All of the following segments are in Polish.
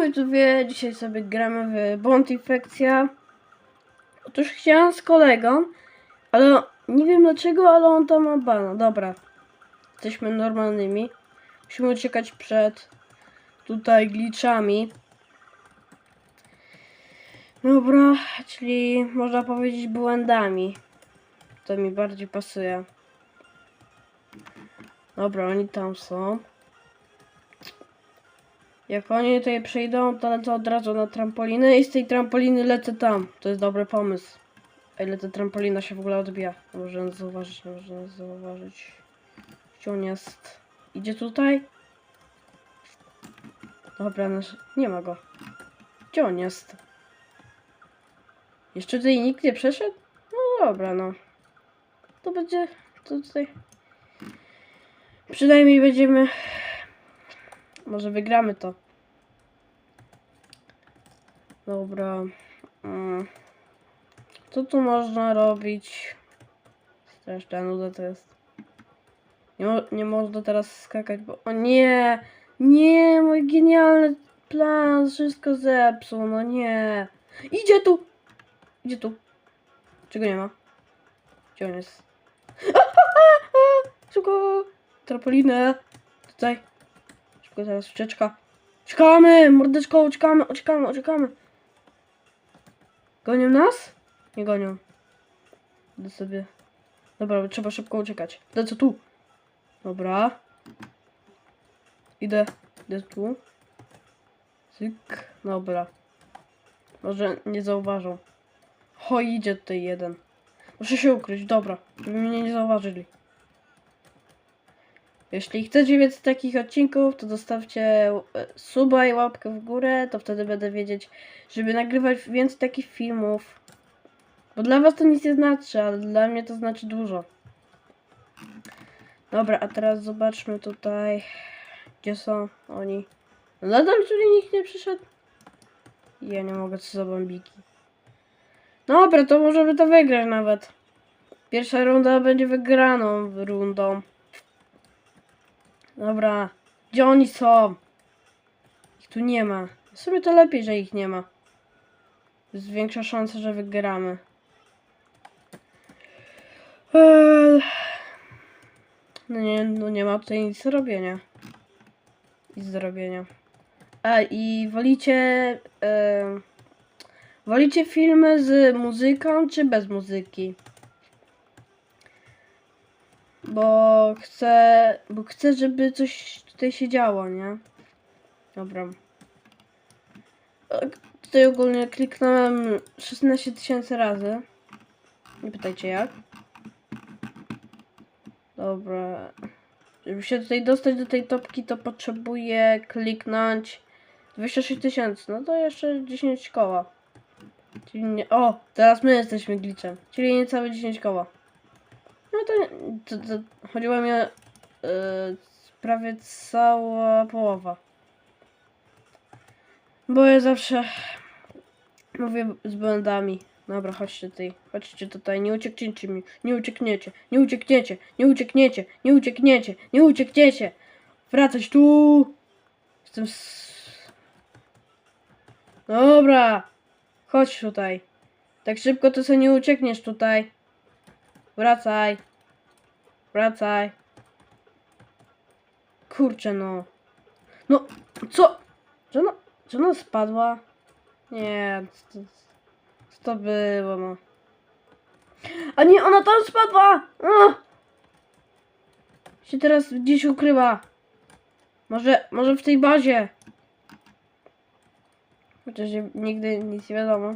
Siema widzowie, dzisiaj sobie gramy w Bond Infekcja. Otóż chciałam z kolegą, ale nie wiem dlaczego, ale on tam ma bana. Dobra, jesteśmy normalnymi. Musimy uciekać przed tutaj glitchami. Dobra, czyli można powiedzieć błędami. To mi bardziej pasuje. Dobra, oni tam są. Jak oni tutaj przyjdą, to lecę od razu na trampolinę i z tej trampoliny lecę tam. To jest dobry pomysł. A ile ta trampolina się w ogóle odbija? Nie Można nas zauważyć, nie można nas zauważyć. Gdzie on jest? Idzie tutaj? Dobra, nasz... nie ma go. Gdzie on jest? Jeszcze tutaj nikt nie przeszedł? No dobra, no. To będzie... To tutaj... Przynajmniej będziemy... Może wygramy to. Dobra. Mm. Co tu można robić? Straszna nuda to jest. Nie, mo nie można teraz skakać, bo... O nie! Nie! Mój genialny plan wszystko zepsuł, no nie! Idzie tu! Idzie tu. Czego nie ma? Gdzie on jest? Szybko! Trampolinę! Tutaj. Szybko teraz ucieczka. Uciekamy! Mordeczko, uciekamy, uciekamy, uciekamy. Gonią nas? Nie gonią. Idę sobie. Dobra, trzeba szybko uciekać. Lecę tu. Dobra. Idę. Idę tu. Cyk. Dobra. Może nie zauważą. Ho, idzie tutaj jeden. Muszę się ukryć, dobra. Żeby mnie nie zauważyli. Jeśli chcecie więcej takich odcinków, to zostawcie e, suba i łapkę w górę, to wtedy będę wiedzieć, żeby nagrywać więcej takich filmów. Bo dla was to nic nie znaczy, ale dla mnie to znaczy dużo. Dobra, a teraz zobaczmy tutaj, gdzie są oni. Nadal tutaj nikt nie przyszedł. Ja nie mogę, co za bambiki. Dobra, to możemy to wygrać nawet. Pierwsza runda będzie wygraną rundą. Dobra, gdzie oni są? Ich tu nie ma. W sumie to lepiej, że ich nie ma. Jest większa szansa, że wygramy. Eee, No nie, no nie ma tutaj nic do robienia. Nic do robienia. A i wolicie... em, wolicie filmy z muzyką czy bez muzyki? Bo chcę, bo chcę, żeby coś tutaj się działo, nie? Dobra. Tutaj ogólnie kliknąłem 16 tysięcy razy. Nie pytajcie jak. Dobra. Żeby się tutaj dostać do tej topki, to potrzebuję kliknąć 26 tysięcy. No to jeszcze 10 koła. Czyli nie... O! Teraz my jesteśmy glitchem. Czyli niecałe 10 koła. No to, to, to chodziło mi e, prawie cała połowa. Bo ja zawsze mówię z błędami. Dobra, chodźcie tutaj, chodźcie tutaj, nie uciekniecie mi, nie uciekniecie, nie uciekniecie, nie uciekniecie, nie uciekniecie, nie uciekniecie. Wracać tu. Jestem. Dobra, chodź tutaj. Tak szybko to sobie nie uciekniesz tutaj. Wracaj. Wracaj. Kurczę no. No, co? Czy ona, czy ona spadła? Nie, co, co to było no. A nie, ona tam spadła! O! Się teraz gdzieś ukryła. Może, może w tej bazie. Chociaż nigdy nic nie wiadomo.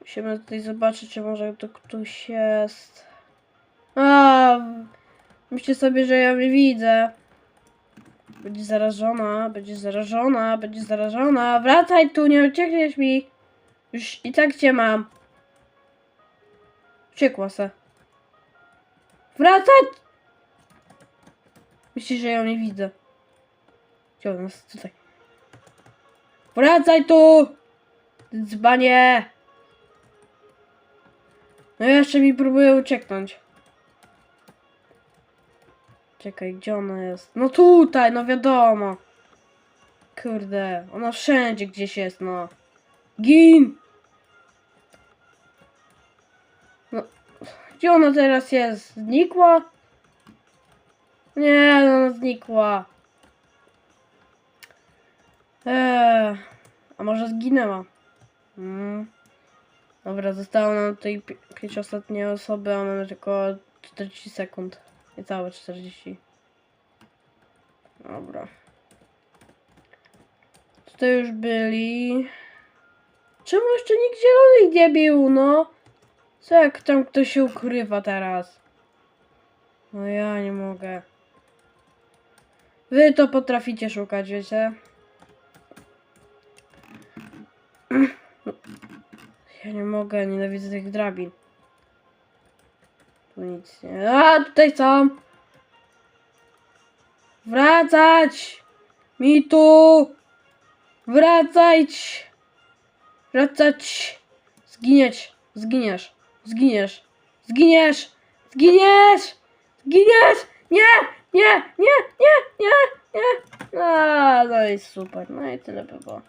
Musimy tutaj zobaczyć, czy może to ktoś jest. A, myślę sobie, że ja mnie widzę. Będzie zarażona, będzie zarażona, będzie zarażona. Wracaj tu, nie uciekniesz mi. Już i tak cię mam. Uciekła se. Wracać! Że ja nie widzę. Gdzie ona jest? Tutaj. Wracaj tu! Dzbanie! No jeszcze mi próbuje ucieknąć. Czekaj, gdzie ona jest? No tutaj, no wiadomo. Kurde, ona wszędzie gdzieś jest, no. Gin! No, gdzie ona teraz jest? Znikła? Nie, no, ona znikła. Eee, a może zginęła? Mm. Dobra, zostało nam tutaj pi- pięć ostatnie osoby, a mamy tylko 40 sekund. Niecałe 40. Dobra. Tutaj już byli. Czemu jeszcze nikt zielonych nie bił, no? Co jak tam ktoś się ukrywa teraz? No ja nie mogę. Wy to potraficie szukać, wiecie? Ja nie mogę, nienawidzę tych drabin. Nic nie. A, tutaj są! Wracać! Mi tu! Wracać! Wracać! Zginieć! Zginiesz! Zginiesz! Zginiesz! Zginiesz! Zginiesz! Nie! Nie! Nie! Nie! Nie! Nie! A, no i super. No i tyle by było.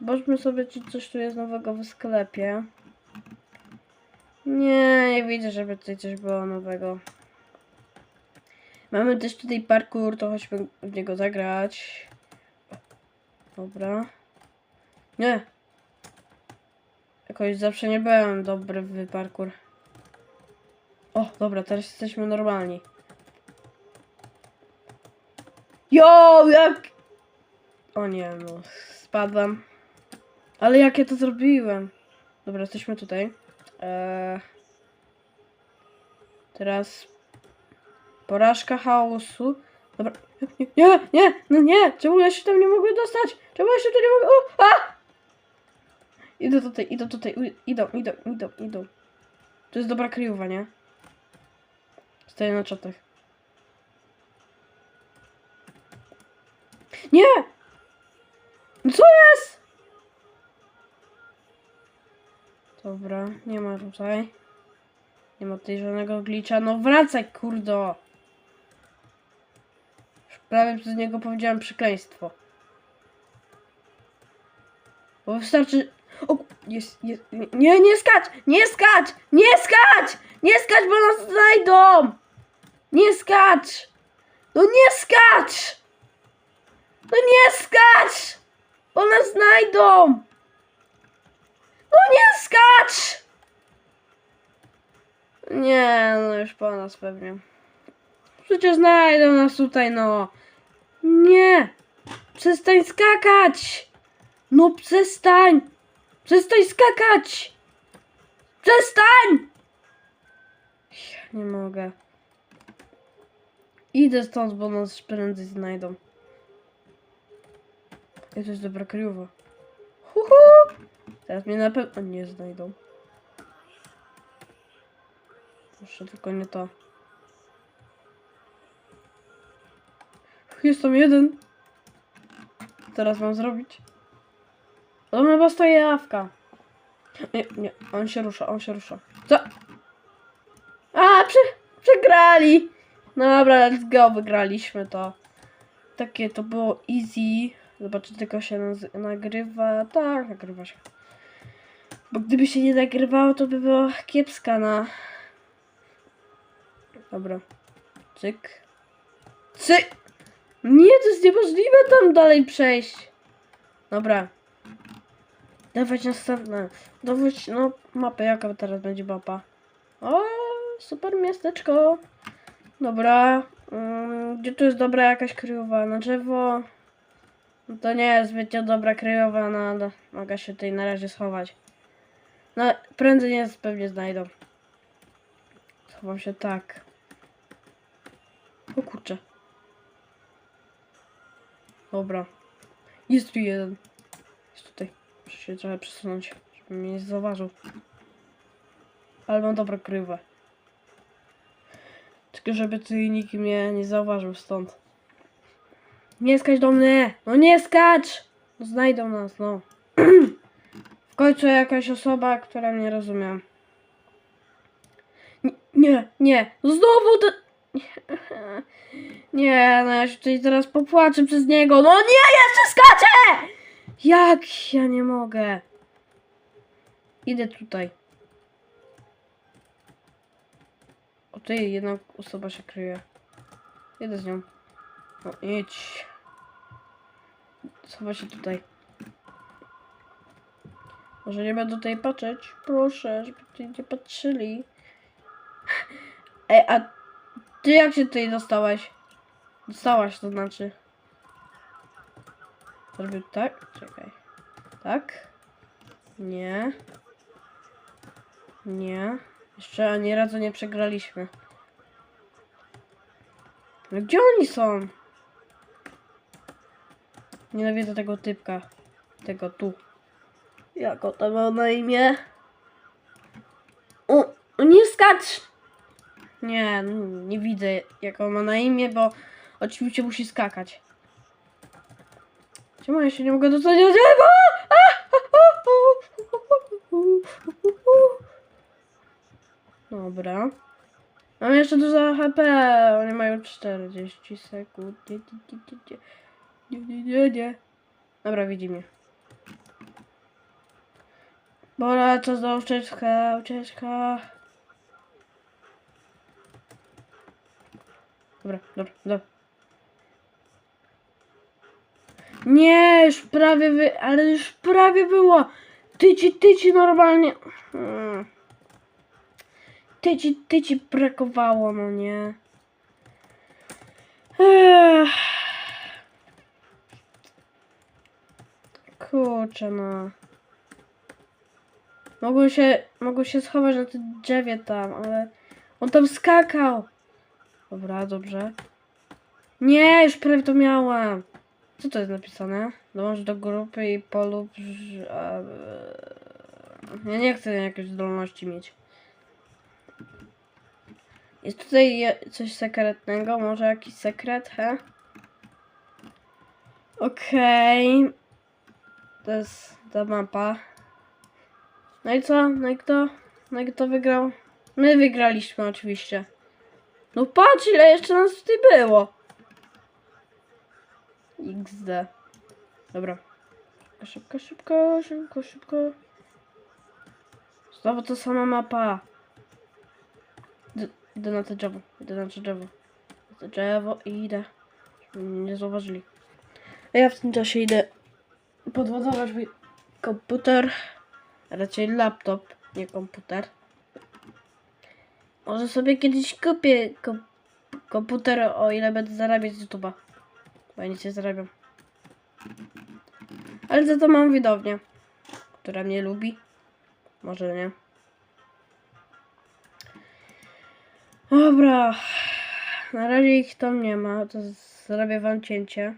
Zobaczmy sobie, czy coś tu jest nowego w sklepie. Nie, nie widzę, żeby tutaj coś było nowego. Mamy też tutaj parkour, to chodźmy w niego zagrać. Dobra. Nie. Jakoś zawsze nie byłem dobry w parkour. O, dobra, teraz jesteśmy normalni. Jo, jak... O nie, no, spadłem. Ale jak ja to zrobiłem? Dobra, jesteśmy tutaj. Eee... Teraz porażka chaosu. Dobra. Nie, nie, no nie! Czemu ja się tam nie mogę dostać? Czemu ja się tu nie mogę... A! Idę tutaj, idę tutaj, idą, idą, idą, idą. To jest dobra kryjowa, nie? Stoję na czatach. Nie! No co jest? Dobra, nie ma tutaj. Nie ma tutaj żadnego glitcha. No wracaj, kurdo! Już prawie przez niego powiedziałem przekleństwo. Bo wystarczy... O, jest, jest, nie, nie skacz! Nie skacz! Nie skacz! Nie skacz, bo nas znajdą! Nie skacz! No nie skacz! No nie skacz! Bo nas znajdą! No nie skacz! Nie, no już po nas pewnie. Przecież znajdą nas tutaj, no. Nie! Przestań skakać! No przestań! Przestań skakać! Przestań! Ja nie mogę. Idę stąd, bo nas prędzej znajdą. I to jest dobra kryjowa. Teraz mnie na pewno nie znajdą. Proszę, tylko nie to. Jest tam jeden. Teraz mam zrobić? On chyba stoi jawka. Nie, nie, on się rusza, on się rusza. Co? A, prze, przegrali! Dobra, let's go, wygraliśmy to. Takie to było easy. Zobaczcie, tylko się nagrywa. Tak, nagrywa się. Bo gdyby się nie nagrywało, to by było kiepska na... Dobra. Cyk. Cyk! Nie, to jest niemożliwe tam dalej przejść. Dobra. Dawać następne. Dawać, no, mapę. Jaka teraz będzie mapa? O, super miasteczko. Dobra. Mm, gdzie tu jest dobra jakaś kryjowa? Na drzewo? No to nie jest zbytnio dobra kryjowa, no ale mogę się tutaj na razie schować. No, prędzej nie pewnie znajdą. Schowam się tak. O kurczę. Dobra. Jest tu jeden. Jest tutaj. Muszę się trochę przesunąć, żeby mnie nie zauważył. Ale mam dobrą krywę. Tylko żeby tutaj nikt mnie nie zauważył stąd. Nie skacz do mnie! No nie skacz! No znajdą nas, no. końcu jakaś osoba, która mnie rozumie. Nie, nie, nie. Znowu te... Nie, no ja się teraz popłaczę przez niego. No nie, jeszcze skaczę! Jak ja nie mogę. Idę tutaj. O ty, jedna osoba się kryje. Idę z nią. No idź. Schowa się tutaj. Może nie będę tutaj patrzeć? Proszę, żeby nie patrzyli. Ej, a ty jak się tutaj dostałeś? Dostałaś to znaczy. Zrobił tak? Czekaj. Tak? Nie. Nie. Jeszcze ani razu nie przegraliśmy. Ale gdzie oni są? Nienawidzę tego typka. Tego tu. Jak tam ma na imię? O, nie skacz! Nie, nie widzę jak on ma na imię, bo oczywiście musi skakać. Czemu ja się nie mogę dostać do drzewa? Dobra. Mam jeszcze dużo HP, oni mają 40 sekund. Nie, nie, nie, nie. Dobra, widzi mnie. Bora, co za ucieczka, ucieczka. Dobra, dobra, dobra. Nie, już prawie wy... Ale już prawie było. Tyci, tyci normalnie. Hmm. Tyci, tyci brakowało, no nie. Ech. Kurczę, no. Mogłem się, mogłem się schować na tym drzewie tam, ale on tam skakał. Dobra, dobrze. Nie, już prawie to miałam. Co to jest napisane? Dołącz do grupy i polub... e, Ja nie chcę jakiejś zdolności mieć. Jest tutaj coś sekretnego? Może jakiś sekret, he? Okej. To jest ta mapa. No i co? No i kto? No i kto wygrał? My wygraliśmy oczywiście. No patrz ile jeszcze nas tutaj było. XD. Dobra. Szybko, szybko, szybko, szybko. Znowu to sama mapa. Idę, na to drzewo. Idę na to drzewo. Na to drzewo i idę. Nie zauważyli. A ja w tym czasie idę podładować mój komputer. Raczej laptop, nie komputer. Może sobie kiedyś kupię kom komputer, o ile będę zarabiać z YouTube'a. Bo ja nic nie zarabiam. Ale za to mam widownię, która mnie lubi. Może nie. Dobra. Na razie ich tam nie ma, to zrobię wam cięcie.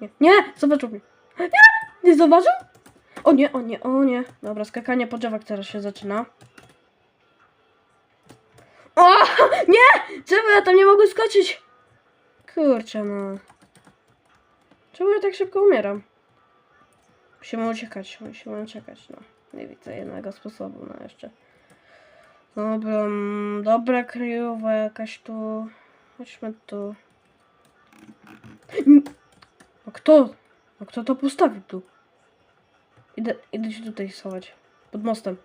Nie, nie! Zobaczył mnie. Nie! Nie zauważył? O nie, o nie, o nie. Dobra, skakanie po drzewach teraz się zaczyna. O! Nie! Czemu ja tam nie mogę skoczyć? Kurczę, no. Czemu ja tak szybko umieram? Musimy uciekać, musimy uciekać, no. Nie widzę jednego sposobu, no jeszcze. Dobra, mm, dobra kryjowa jakaś tu. Chodźmy tu. A kto? A kto to postawił tu? Idę, idę się tutaj schować. Pod mostem.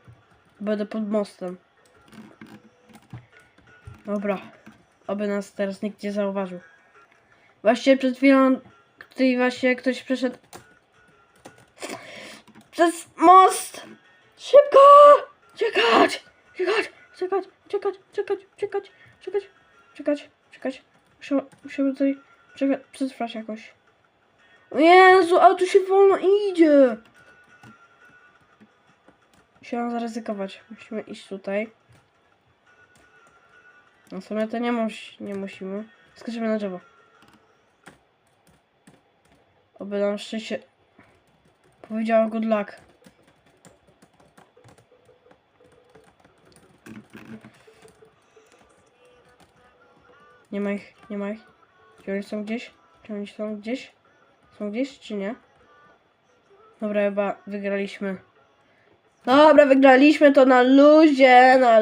Będę pod mostem. Dobra. Oby nas teraz nikt nie zauważył. Właśnie przed chwilą tutaj właśnie ktoś przeszedł przez most! Szybko! Czekać! Czekać! Czekać! Czekać! Czekać! Czekać! Czekać! Czekać! Czekać! Musimy tutaj czekać, przetrwać jakoś. Jezu, a tu się wolno idzie! Musimy zaryzykować. Musimy iść tutaj. No w sumie to nie, mus nie musimy. Skoczymy na drzewo. Oby nam szczęście powiedziała good luck. Nie ma ich, nie ma ich. Czy oni są gdzieś? Czy oni są gdzieś? Są gdzieś, czy nie? Dobra, chyba wygraliśmy. Dobra, wygraliśmy to na luzie, na